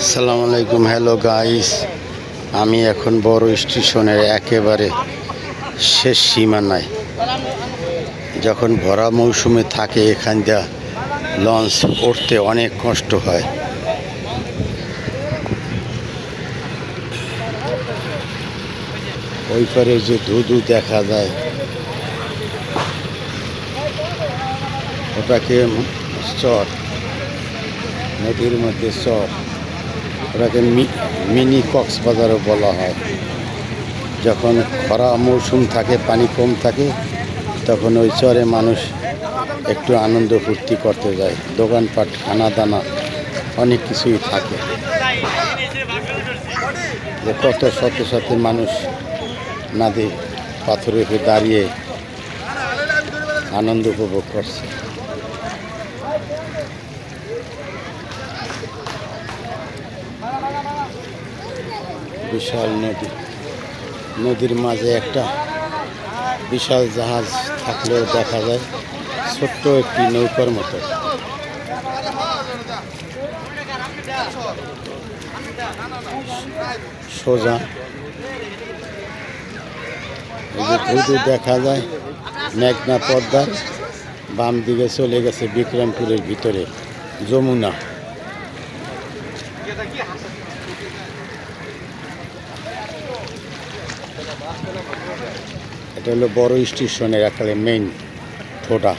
আসসালামু আলাইকুম, hello guys আমি এখন বড় স্টেশনের একেবারে শেষ সীমানায়। যখন ভরা মৌসুমে থাকে এখান দিয়ে লঞ্চ উঠতে অনেক কষ্ট হয়। ওই পারে যে ধুধু দেখা যায়, ওটাকে চর, নদীর মধ্যে চর। ওটাকে মিনি কক্সবাজারও বলা হয়। যখন খরা মৌসুম থাকে, পানি কম থাকে, তখন ওই চরে মানুষ একটু আনন্দ ফুর্তি করতে যায়। দোকানপাট খানা দানা অনেক কিছুই থাকে। যে কত শত শত মানুষ নদী পাথরের দাঁড়িয়ে আনন্দ উপভোগ করছে। বিশাল নদী। নদীর মাঝে একটা বিশাল জাহাজ থাকলেও দেখা যায় ছোট্ট একটি নৌকার মতো। সোজা। দেখা যায়, মেঘনা পদ্মার বাম দিকে চলে গেছে বিক্রমপুরের ভিতরে, যমুনা। এটা হলো বড় স্টেশনের একটা মেইন ঠোঁটা।